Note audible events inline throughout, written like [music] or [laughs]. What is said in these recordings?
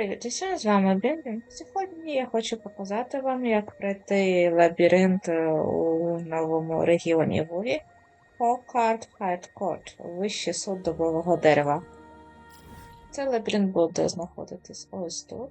Привіт, з вами Бімбім. Сьогодні я хочу показати вам, як пройти лабіринт е, у новому регіоні Вурі Hawkart Fight Court, вищий суд дубового дерева. Цей лабіринт буде знаходитись ось тут.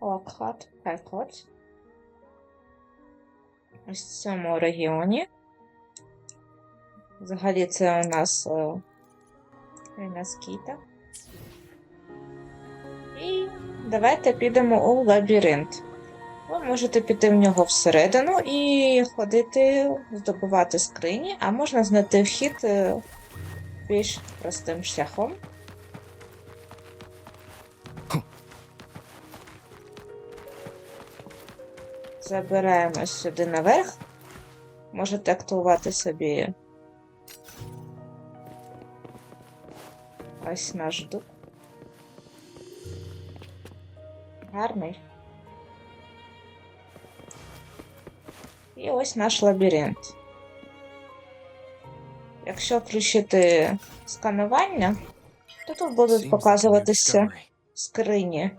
Hawkart Fight. Ось в цьому регіоні. Взагалі це у нас е, країна Скіта. І давайте підемо у лабіринт. Ви можете піти в нього всередину і ходити, здобувати скрині, а можна знайти вхід е, більш простим шляхом. Забираємось сюди наверх. Можете активувати собі ось наш дуб. Гарний. І ось наш лабіринт. Якщо включити сканування, то тут будуть показуватися скрині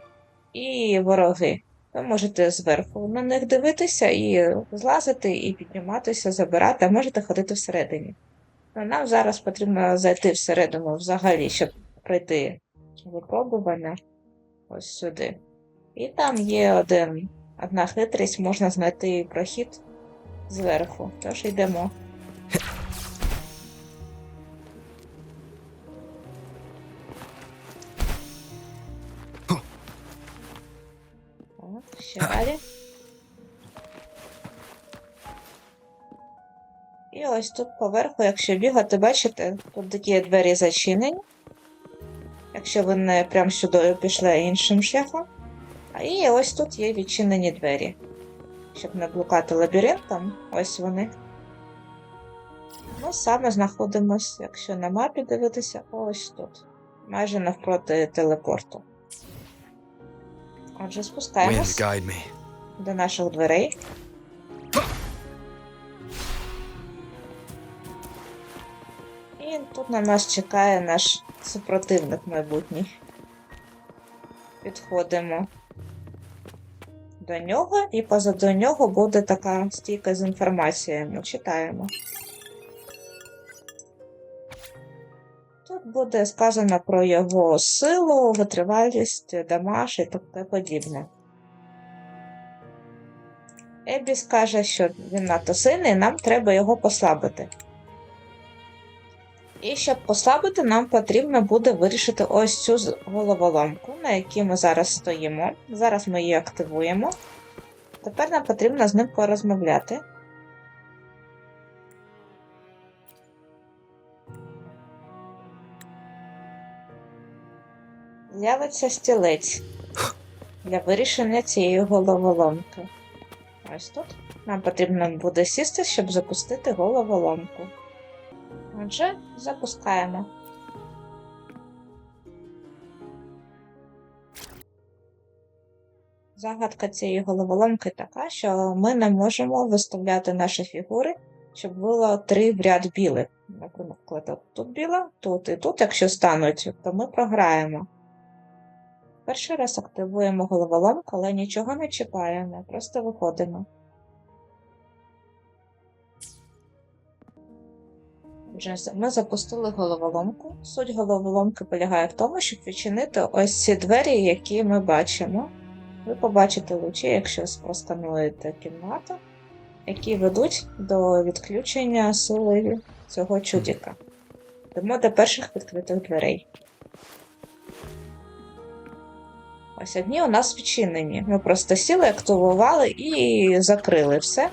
і вороги. Ви можете зверху на них дивитися і злазити, і підніматися, забирати, а можете ходити всередині. Ну, нам зараз потрібно зайти всередину взагалі, щоб пройти випробування ось сюди. І там є один, одна хитрість, можна знайти прохід зверху. Тож йдемо. От, ще далі. І ось тут поверху, якщо бігати, бачите, тут такі двері зачинені. Якщо ви не прямо сюди пішли іншим шляхом. І ось тут є відчинені двері. Щоб не блукати лабіринтом, ось вони. Ми саме знаходимося, якщо на мапі дивитися, ось тут. Майже навпроти телепорту. Отже, спускаємось до наших дверей. І тут на нас чекає наш супротивник майбутній. Підходимо до нього, і позаду нього буде така стійка з інформацією. Читаємо. Тут буде сказано про його силу, витривалість, дамаж і таке подібне. Ебі скаже, що він надто сильний, нам треба його послабити. І щоб послабити, нам потрібно буде вирішити ось цю головоломку, на якій ми зараз стоїмо. Зараз ми її активуємо. Тепер нам потрібно з ним порозмовляти. З'явиться стілець для вирішення цієї головоломки. Ось тут. Нам потрібно буде сісти, щоб запустити головоломку. Отже, запускаємо. Загадка цієї головоломки така, що ми не можемо виставляти наші фігури, щоб було три в ряд білих. Наприклад, тут біла, тут і тут, якщо стануть, то ми програємо. Перший раз активуємо головоломку, але нічого не чіпаємо, просто виходимо. Отже, ми запустили головоломку. Суть головоломки полягає в тому, щоб відчинити ось ці двері, які ми бачимо. Ви побачите лучі, якщо проскануєте кімнату, які ведуть до відключення сили цього чудіка. Йдемо до перших відкритих дверей. Ось одні у нас відчинені. Ми просто сіли, активували і закрили все.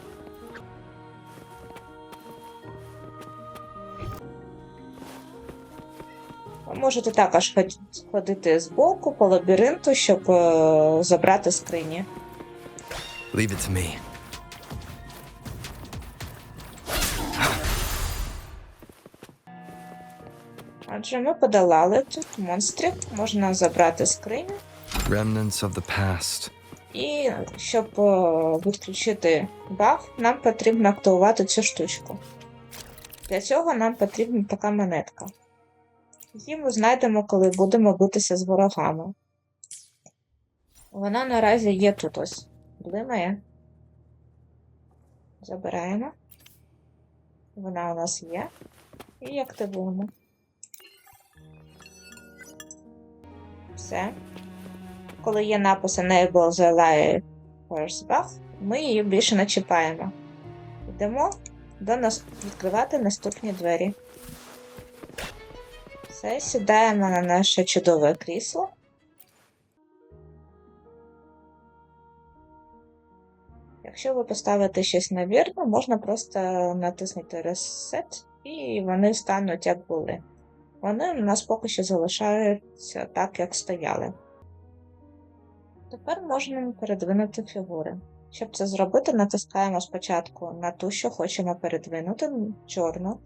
Можете також ход- ходити збоку по лабіринту, щоб е, забрати скрині. Leave it to me. Отже, ми подолали тут монстрів, можна забрати скриню. Remnants of the past. І щоб е, відключити баф, нам потрібно активувати цю штучку. Для цього нам потрібна така монетка. Її ми знайдемо, коли будемо битися з ворогами. Вона наразі є тут ось. Блимає. Забираємо. Вона у нас є. І активуємо. Все. Коли є напис Enable the Light Force Buff, ми її більше не чіпаємо. Йдемо до нас відкривати наступні двері. Все, сідаємо на наше чудове крісло. Якщо ви поставите щось невірно, можна просто натиснути Reset, і вони стануть як були. Вони у нас поки що залишаються так, як стояли. Тепер можна передвинути фігури. Щоб це зробити, натискаємо спочатку на ту, що хочемо передвинути, чорну.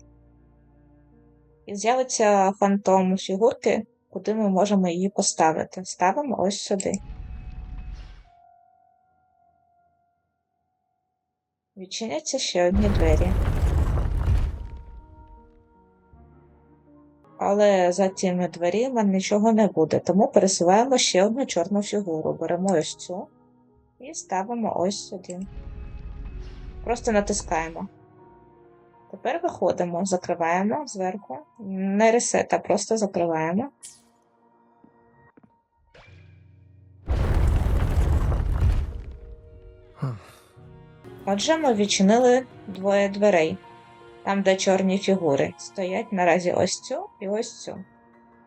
І з'явиться фантом фігурки, куди ми можемо її поставити. Ставимо ось сюди. Відчиняться ще одні двері. Але за цими дверима нічого не буде, тому пересуваємо ще одну чорну фігуру. Беремо ось цю і ставимо ось сюди. Просто натискаємо. Тепер виходимо, закриваємо зверху. Не ресет, а просто закриваємо. Отже, ми відчинили двоє дверей. Там, де чорні фігури, стоять наразі ось цю і ось цю.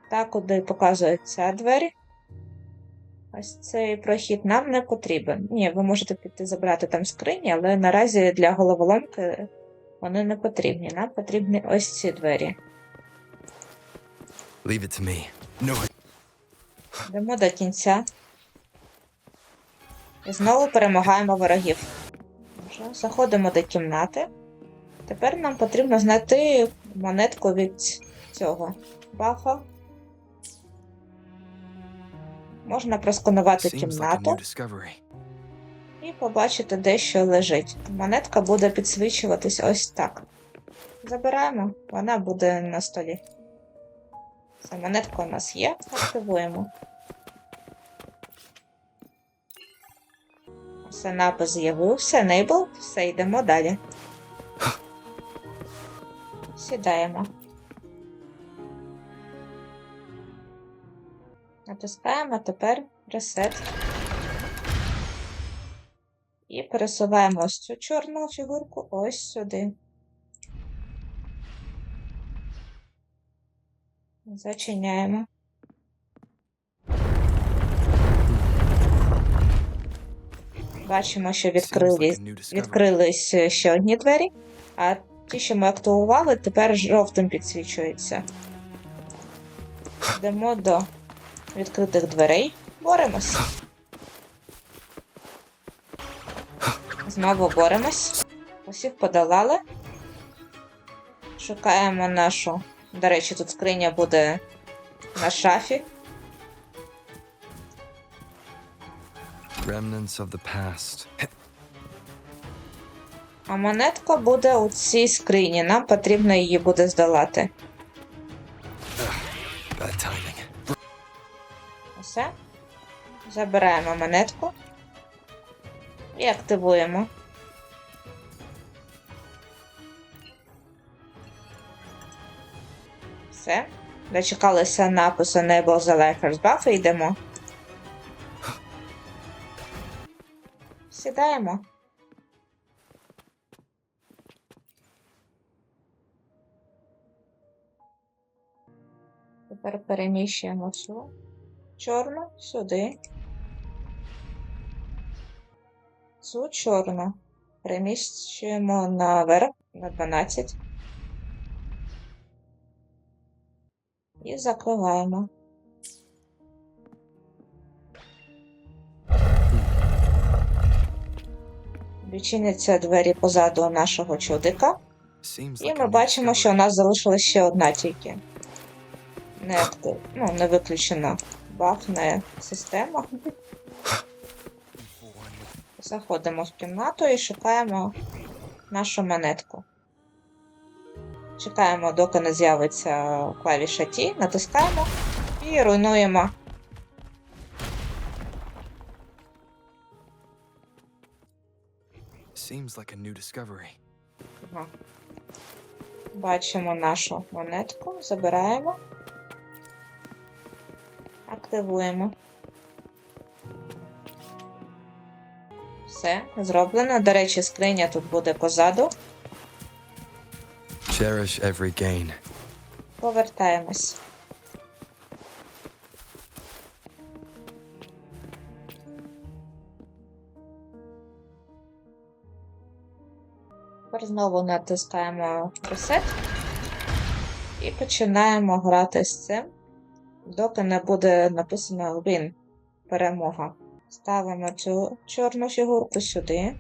Та, куди показує ця двері. Ось цей прохід нам не потрібен. Ні, ви можете піти забрати там скрині, але наразі для головоломки вони не потрібні. Нам потрібні ось ці двері. Leave it to me. No. Йдемо до кінця. І знову перемагаємо ворогів. Вже Заходимо до кімнати. Тепер нам потрібно знайти монетку від цього бафа. Можна просканувати Seems like і побачити, де що лежить. Монетка буде підсвічуватись ось так. Забираємо, вона буде на столі. Все, монетка у нас є, активуємо. Все, напис з'явився, enable, все, йдемо далі. Сідаємо. Натискаємо тепер Reset. І пересуваємо ось цю чорну фігурку ось сюди. Зачиняємо. Бачимо, що Seems відкрили, like a new discovery. відкрились ще одні двері, а ті, що ми активували, тепер жовтим підсвічуються. Йдемо до відкритих дверей. Боремось. Знову боремось. Усіх подолали. Шукаємо нашу. До речі, тут скриня буде на шафі. Remnants of the past. А монетка буде у цій скрині. Нам потрібно її буде здолати. Bad timing. Все. Забираємо монетку. І активуємо. Все. Дочекалися напису Enable the Lifers Buff і йдемо. Сідаємо. Тепер переміщуємо цю чорну сюди. Цю чорну переміщуємо наверх на 12. І закриваємо. Відчиняться двері позаду нашого чудика. І ми бачимо, що у нас залишилась ще одна тільки. Не, актив... ну, не виключена бафна система. [laughs] Заходимо в кімнату і шукаємо нашу монетку. Чекаємо, доки не з'явиться клавіша Ті, натискаємо і руйнуємо. Seems like a new discovery. Ага. Бачимо нашу монетку, забираємо, активуємо. Все, зроблено. До речі, скриня тут буде позаду. Cherish every gain. Повертаємось. Тепер знову натискаємо Reset і починаємо грати з цим, доки не буде написано Win. Перемога. Ставимо цю чорну фігурку сюди.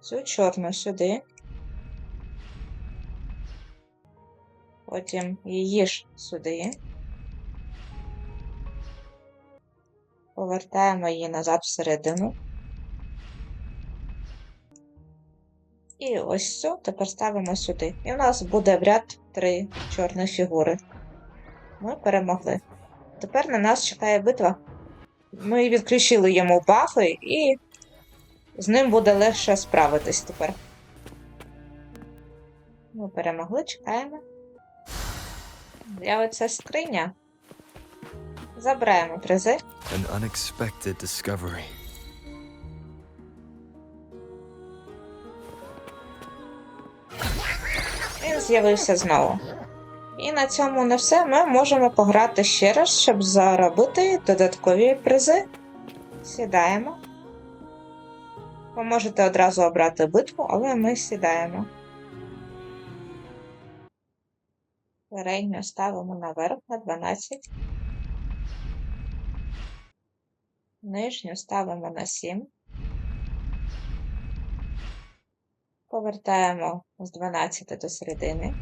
Цю чорну сюди. Потім її ж сюди. Повертаємо її назад всередину. І ось цю тепер ставимо сюди. І в нас буде в ряд три чорні фігури. Ми перемогли. Тепер на нас чекає битва. Ми відключили йому бафи, і з ним буде легше справитись тепер. Ми перемогли, чекаємо. З'явиться скриня. Забираємо призи. An unexpected discovery. Він з'явився знову. І на цьому не все. Ми можемо пограти ще раз, щоб заробити додаткові призи. Сідаємо. Ви можете одразу обрати битву, але ми сідаємо. Середню ставимо наверх на 12. Нижню ставимо на 7. Повертаємо з 12 до середини.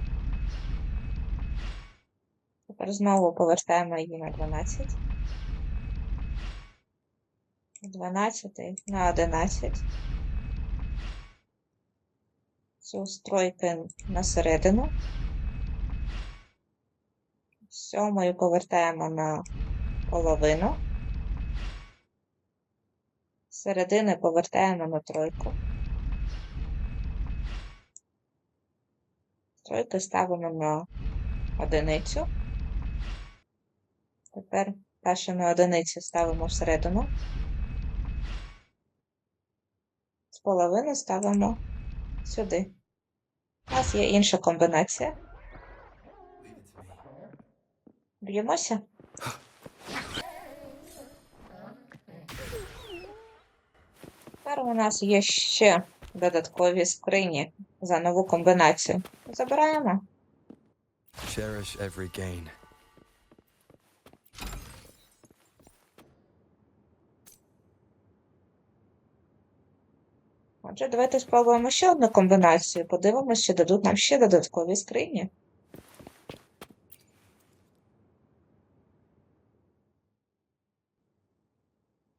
Знову повертаємо її на 12. З 12 на 11. Цю стройки на середину. Сьомою повертаємо на половину. Середини повертаємо на тройку. Тройки ставимо на одиницю. Тепер першими одиниці ставимо всередину. З половини ставимо сюди. У нас є інша комбінація. Б'ємося. Тепер у нас є ще додаткові скрині за нову комбінацію. Забираємо. Cherish every gain. Отже, давайте спробуємо ще одну комбінацію. Подивимося, чи дадуть нам ще додаткові скрині.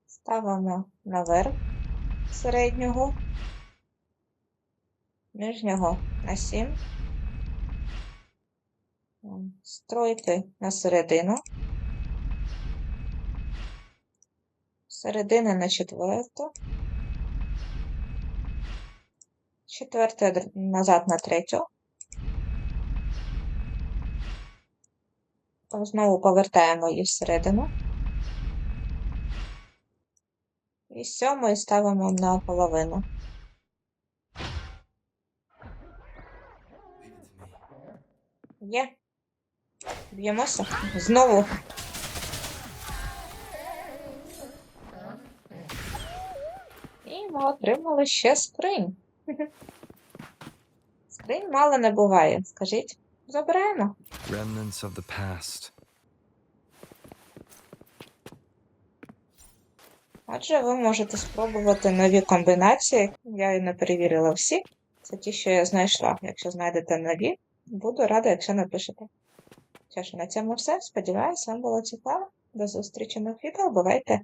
Ставимо наверх середнього, нижнього на 7. Стройки на середину. Середини на четверту. Четверте назад на третю. Знову повертаємо її всередину. І сьомою ставимо на половину. Є. Б'ємося. Знову. І ми отримали ще скринь. [laughs] Скринь мало не буває. Скажіть, забираємо. Remnants of the past. Отже, ви можете спробувати нові комбінації. Я не перевірила всі. Це ті, що я знайшла. Якщо знайдете нові, буду рада, якщо напишете. Що ж, на цьому все. Сподіваюся, вам було цікаво. До зустрічі на відео. Бувайте!